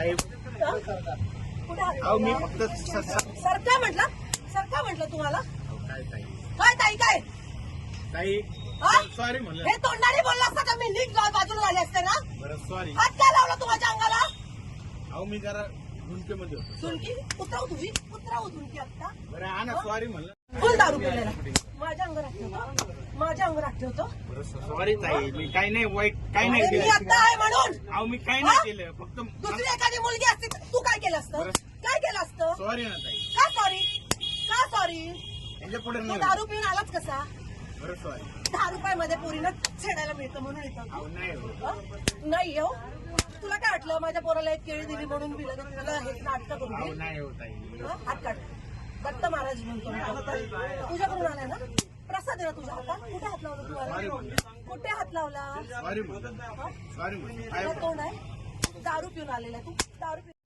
हात अहो मी? फक्त स- स- सर काय म्हटलं? सर काय म्हटलं तुम्हाला? अहो, काय ताई? काय ताई काय? ताई हा? सॉरी म्हणलं. हे तोंडाने बोलला असता का मी? नीट जा- बाजूला झाले असते ना? बरं सॉरी हात काय लावला तू माझ्या अंगाला? अहो मी जरा गुंकेमध्ये होतो. झुणकी? उतरव तुझी उतरव झुणकी आता बरं हा? ना सॉरी म्हणलं. फुल दारू पिलेला. माझ्या अंगावर हात. ठेवतो माझ्या अंगावर हात. ठेवतो बरं सॉरी ताई. मी काही नाही वाईट काही नाही अरे मी केलं. आता आहे म्हणून. अहो मी काही हा? नाही केलं फक्त दुसरी एखादी मुलगी असती तर तू काय केलं असतं? बरं. काय केलं असतं? सॉरी ना ताई. का सॉरी का सॉरी यांच्या पुढे तू नाही दारू पिऊन आलाच कसा? बरं सॉरी दहा रुपयामध्ये पोरीनं छेडायला मिळतं म्हणून येतं. अहो नाही हो. हं? नाही हो? तुला काय वाटलं? माझ्या पोराला एक केळी दिली म्हणून पिलं तर तुला हे नाटक करून अहो देईल? नाही हो ताई. हं? हात काढ. दत्त महाराज म्हणतो. मी तुला. तुझ्याकडून आलाय ना? प्रसाद तुझ्या हातात? कुठे हात लावला तुम्हाला कुठे हात लावला? तुला तोंड आहे? दारू पिऊन आलेला आहे तू. दारू पिऊन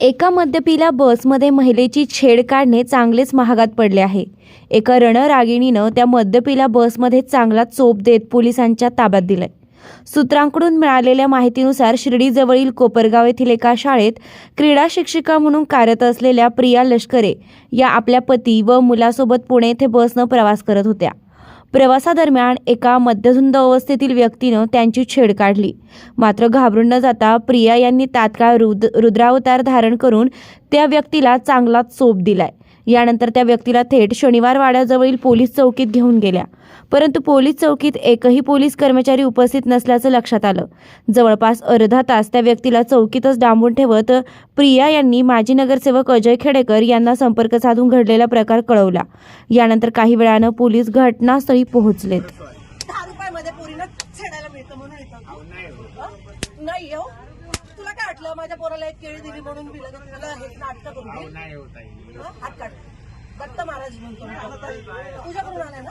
एका मद्यपीला बसमध्ये महिलेची छेड काढणे चांगलेच महागात पडले आहे. एका रणरागिणीनं त्या मद्यपीला बसमध्ये चांगला चोप देत पोलिसांच्या ताब्यात दिलाय. सूत्रांकडून मिळालेल्या माहितीनुसार शिर्डीजवळील कोपरगाव येथील एका शाळेत क्रीडा शिक्षिका म्हणून कार्यरत असलेल्या प्रिया लष्करे या आपल्या पती व मुलासोबत पुणे येथे बसनं प्रवास करत होत्या. प्रवासादरम्यान एका मध्यधुंद अवस्थेतील व्यक्तीनं त्यांची छेड काढली. मात्र घाबरून न जाता प्रिया यांनी तात्काळ रुद रुद्रावतार धारण करून त्या व्यक्तीला चांगलाच चोप दिलाय. यानंतर त्या व्यक्तीला थेट शनिवार वाड्याजवळील पोलीस चौकीत घेऊन गेल्या. परंतु पोलीस चौकीत एकही पोलीस कर्मचारी उपस्थित नसल्याचं लक्षात आलं. जवळपास अर्धा तास त्या व्यक्तीला चौकीतच डांबून ठेवत प्रिया यांनी माजी नगरसेवक अजय खेडेकर यांना संपर्क साधून घडलेला प्रकार कळवला. यानंतर काही वेळानं पोलीस घटनास्थळी पोहोचलेत. हो? तुला काय वाटलं? माझ्या पोराला एक केळी दिली म्हणून हात काढ. दत्त महाराज म्हणतो. तुझ्याकडून आलाय ना?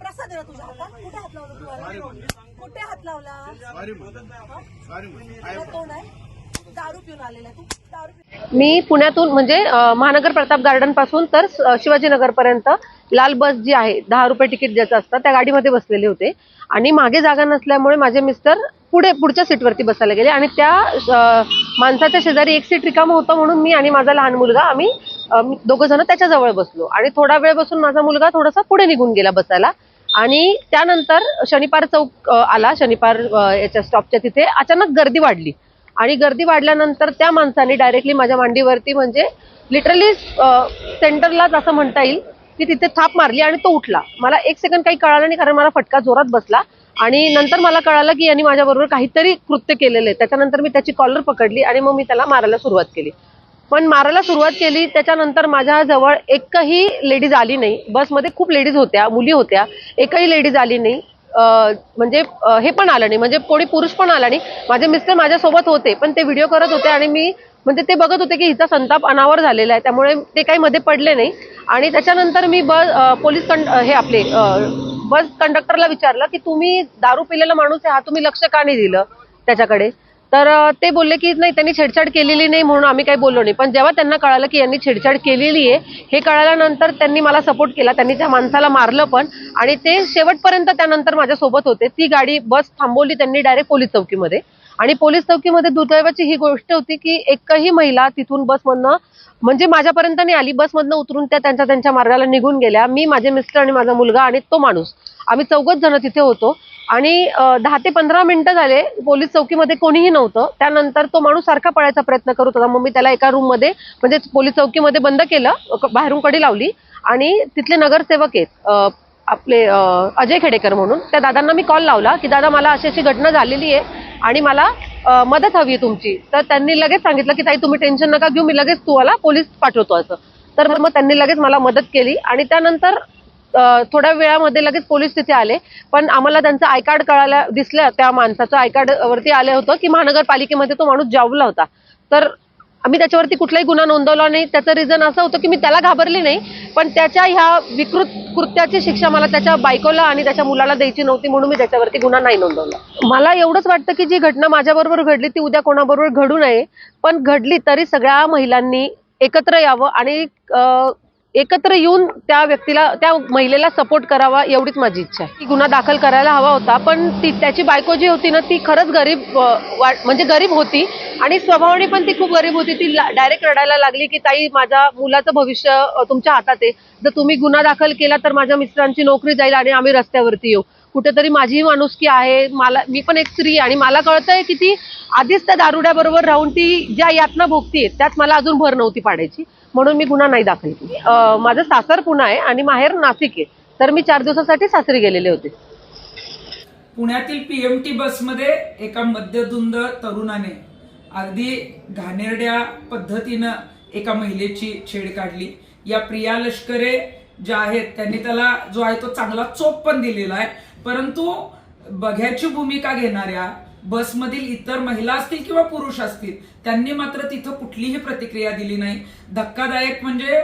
प्रसाद आहे ना तुझ्या हातात? कुठे हात लावला तुम्हाला कुठे हात लावला? तोंड आहे दारू पिऊन आलेला आहे तू. दारू पिऊन मी पुण्यातून म्हणजे महानगर प्रताप गार्डनपासून तर शिवाजीनगर पर्यंत लाल बस जी आहे दहा रुपये तिकीट ज्याचं असतं त्या गाडीमध्ये बसलेले होते. आणि मागे जागा नसल्यामुळे माझे मिस्टर पुढे पुढच्या सीटवरती बसायला गेले. आणि त्या माणसाच्या शेजारी एक सीट रिकामं होतं म्हणून मी आणि माझा लहान मुलगा आम्ही दोघं जण त्याच्याजवळ बसलो. आणि थोडा वेळ बसून माझा मुलगा थोडासा पुढे निघून गेला बसायला. आणि त्यानंतर शनिपार चौक आला. शनिपार याच्या स्टॉपच्या तिथे अचानक गर्दी वाढली. आणि गर्दी वाढल्यानंतर त्या माणसाने डायरेक्टली माझ्या मांडीवरती म्हणजे लिटरली सेंटरलाच असं म्हणता येईल की तिथे थाप मारली आणि तो उठला. मला एक सेकंड काही कळालं नाही कारण मला फटका जोरात बसला. आणि नंतर मला कळालं की यांनी माझ्याबरोबर काहीतरी कृत्य केलेलं आहे. त्याच्यानंतर मी त्याची कॉलर पकडली आणि मग मी त्याला मारायला सुरुवात केली. पण मारायला सुरुवात केली त्याच्यानंतर माझ्याजवळ एकही लेडीज आली नाही. बसमध्ये खूप लेडीज होत्या मुली होत्या एकही लेडीज आली नाही. म्हणजे हे पण आलं नाही. म्हणजे कोणी पुरुष पण आला नाही. माझे मिस्टर माझ्यासोबत होते पण ते व्हिडिओ करत होते आणि मी म्हणजे ते बघत होते की हिचा संताप अनावर झालेला आहे. त्यामुळे ते काही मध्ये पडले नाही. आणि त्याच्यानंतर मी बस पोलीस कंड हे आपले बस कंडक्टरला विचारलं की तुम्ही दारू पिलेला माणूस आहे हा तुम्ही लक्ष का नाही दिलं त्याच्याकडे? तर ते बोलले की नाही त्यांनी छेडछाड केलेली नाही म्हणून आम्ही काही बोललो नाही. पण जेव्हा त्यांना कळालं की यांनी छेडछाड केलेली आहे हे कळाल्यानंतर त्यांनी मला सपोर्ट केला. त्यांनी त्या माणसाला मारलं पण. आणि ते शेवटपर्यंत त्यानंतर माझ्यासोबत होते. ती गाडी बस थांबवली त्यांनी डायरेक्ट पोलीस चौकीमध्ये. आणि पोलीस चौकीमध्ये दुर्दैवाची ही गोष्ट होती की एकही महिला तिथून बसमधनं म्हणजे माझ्यापर्यंत नाही आली. बसमधनं उतरून त्या त्यांच्या त्यांच्या मार्गाला निघून गेल्या. मी माझे मिस्टर आणि माझा मुलगा आणि तो माणूस. आम्ही चौघच जण तिथे होतो. आणि दहा ते पंधरा मिनिटं झाले पोलीस चौकीमध्ये कोणीही नव्हतं. त्यानंतर तो माणूस सारखा पळायचा प्रयत्न करत होता. मग मी त्याला एका रूममध्ये म्हणजे पोलीस चौकीमध्ये बंद केलं बाहेरून कडी लावली आणि तिथले नगरसेवक आहेत आपले अजय खेडेकर म्हणून त्या दादांना मी कॉल लावला की दादा मला अशी अशी घटना झालेली आहे आणि मला मदत हवी आहे तुमची. तर त्यांनी लगेच सांगितलं की ताई तुम्ही टेन्शन नका घेऊ मी लगेच तुम्हाला पोलीस पाठवतो असं. तर मग त्यांनी लगेच मला मदत केली आणि त्यानंतर थोड्या वेळामध्ये लगेच पोलीस तिथे आले. पण आम्हाला त्यांचं आय कार्ड कळायला दिसलं त्या माणसाचं आय कार्ड वरती आलं होतं की महानगरपालिकेमध्ये तो माणूस जावला होता. तर आम्ही त्याच्यावरती कुठलाही गुन्हा नोंदवला नाही. त्याचं रिझन असं होतं की मी त्याला घाबरली नाही पण त्याच्या ह्या विकृत कृत्याची शिक्षा मला त्याच्या बायकोला आणि त्याच्या मुलाला द्यायची नव्हती म्हणून मी त्याच्यावरती गुन्हा नाही नोंदवला. मला एवढंच वाटतं की जी घटना माझ्याबरोबर घडली ती उद्या कोणाबरोबर घडू नये. पण घडली तरी सगळ्या महिलांनी एकत्र यावं आणि एकत्र येऊन त्या व्यक्तीला त्या महिलेला सपोर्ट करावा एवढीच माझी इच्छा आहे. की गुन्हा दाखल करायला हवा होता पण ती त्याची बायको जी होती ना ती खरंच गरीब म्हणजे गरीब होती आणि स्वभावाने पण ती खूप गरीब होती. ती डायरेक्ट रडायला लागली की ताई माझ्या मुलाचं भविष्य तुमच्या हातात आहे. जर तुम्ही गुन्हा दाखल केला तर माझ्या मिस्टरांची नोकरी जाईल आणि आम्ही रस्त्यावरती येऊ. कुठेतरी माझीही माणुसकी आहे. मला मी पण एक स्त्री आहे आणि मला कळतंय की ती आधीच त्या दारुड्याबरोबर राहून ती ज्या यातना भोगतीये त्यात मला अजून भर नव्हती पाडायची. म्हणून मी गुन्हा नाही दाखल केली. माझं सासर पुणे आहे आणि माहेर नाशिक आहे. तर मी चार दिवसासाठी सासरी गेलेले होते. पुण्यातील पीएमटी बसमध्ये एका मध्यधुंद तरुणाने अगदी घाणेरड्या पद्धतीनं एका महिलेची छेड काढली. या प्रिया लष्करे ज्या आहेत त्यांनी त्याला जो आहे तो चांगला चोप पण दिलेला आहे. परंतु बघ्याची भूमिका घेणाऱ्या बसमधील इतर महिला असतील किंवा पुरुष असतील त्यांनी मात्र तिथं कुठलीही प्रतिक्रिया दिली नाही. धक्कादायक म्हणजे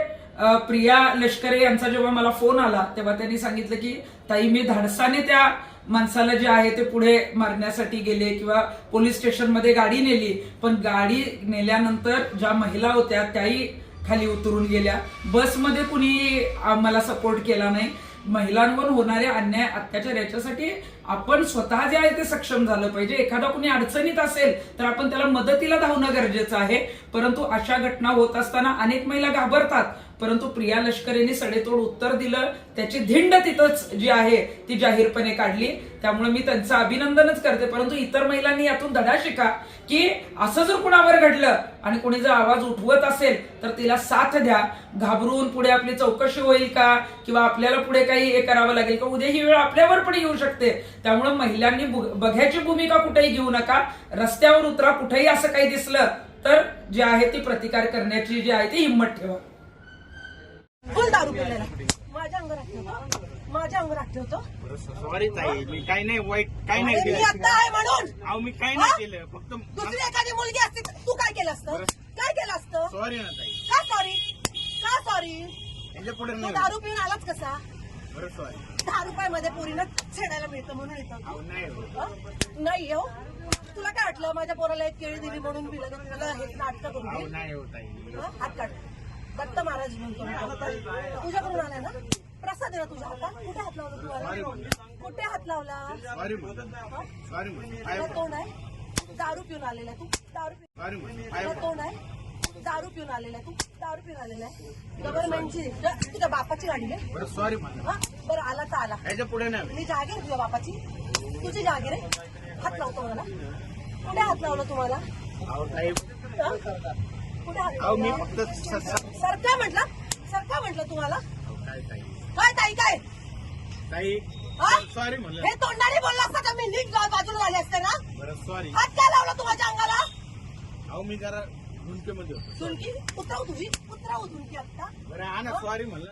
प्रिया लष्करे यांचा जेव्हा मला फोन आला तेव्हा त्यांनी सांगितलं की ताई मी धाडसाने त्या माणसाला जे आहे ते पुढे मारण्यासाठी गेले किंवा पोलीस स्टेशनमध्ये गाडी नेली पण गाडी नेल्यानंतर ज्या महिला होत्या त्याही खाली उतरून गेल्या. बसमध्ये कुणी आम्हाला सपोर्ट केला नाही. महिलांवर होणारे अन्याय अत्याचार याच्यासाठी आपण स्वतः जे आहे ते सक्षम झालं पाहिजे. एखादा कुणी अडचणीत असेल तर आपण त्याला मदतीला धावणं गरजेचं आहे. परंतु अशा घटना होत असताना अनेक महिला घाबरतात. परंतु प्रिया लष्करेने सडेतोड उत्तर दिलं. त्याची धिंड तिथंच जी आहे ती जाहीरपणे काढली. त्यामुळे मी त्यांचं अभिनंदनच करते. परंतु इतर महिलांनी यातून धडा शिका की असं जर कुणावर घडलं आणि कोणी जर आवाज उठवत असेल तर तिला साथ द्या. घाबरून पुढे आपली चौकशी होईल का? किंवा आपल्याला पुढे काही हे करावं लागेल का? उद्या ही वेळ आपल्यावर पण येऊ शकते. त्यामुळे महिलांनी बघ्याची भूमिका कुठेही घेऊ नका. रस्त्यावर उतरा कुठेही असं काही दिसलं तर जे आहे ती प्रतिकार करण्याची जी आहे ती हिंमत ठेवा. फुल दारू पिलेला? माझ्या अंगावर ठेवतो. माझ्या अंगावर ठेवतो. बरं, सॉरी ताई मी काही नाही वाईट काही नाही अरे मी केलं. आता आहे म्हणून. अहो मी काही? नाही केलं फक्त दुसरी एखादी मुलगी असती तर तू काय केलं असतं. काय केलं असतं? सॉरी ना ताई. का सॉरी का सॉरी यांच्या पुढे तू नाही दारू पिऊन आलाच कसा? बरं सॉरी दहा रुपयामध्ये पोरीनं छेडायला मिळतं म्हणून येतं. अहो नाही. हं? नाही हो? तुला काय वाटलं? माझ्या पोराला एक केळी दिली म्हणून पिलं तर तुला हे नाटकं अहो? नाही ताई. हं? हात काढ. दत्त महाराज म्हणतो. तुझ्याकडून आलाय ना? प्रसाद आहे ना तुझ्या हातात कुठे हात लावला तुम्हाला कुठे हात लावला? तोंड आहे? दारू पिऊन आलेला आहे तू. दारू पिऊन तोंड आहे? दारू पिऊन आलेला आहे तू. दारू पिऊन आलेला आहे? गव्हर्नमेंटची तुझ्या बापाची गाडी आहे. सॉरी हा? बरं आला तर आला. याच्यापुढे नाही मी जागीर तुझ्या बापाची. तुझी जागीर आहे. हात लावतो मला. कुठे हात लावला तुम्हाला? अहो मी? फक्त स- स- सरका म्हटलं? सरका म्हटलं तुम्हाला? अहो, काय ताई? काय ताई काय? ताई हा? सॉरी म्हणलं. हे तोंडाने बोलला असता तर मी नीट जा- बाजूला झाले असते ना? बरं सॉरी हात काय लावला तू माझ्या अंगाला? अहो मी जरा झुंकेमध्ये होतो. झुणकी? उतराव तुझी उतराव झुणकी आता. बरं ना सॉरी म्हणलं.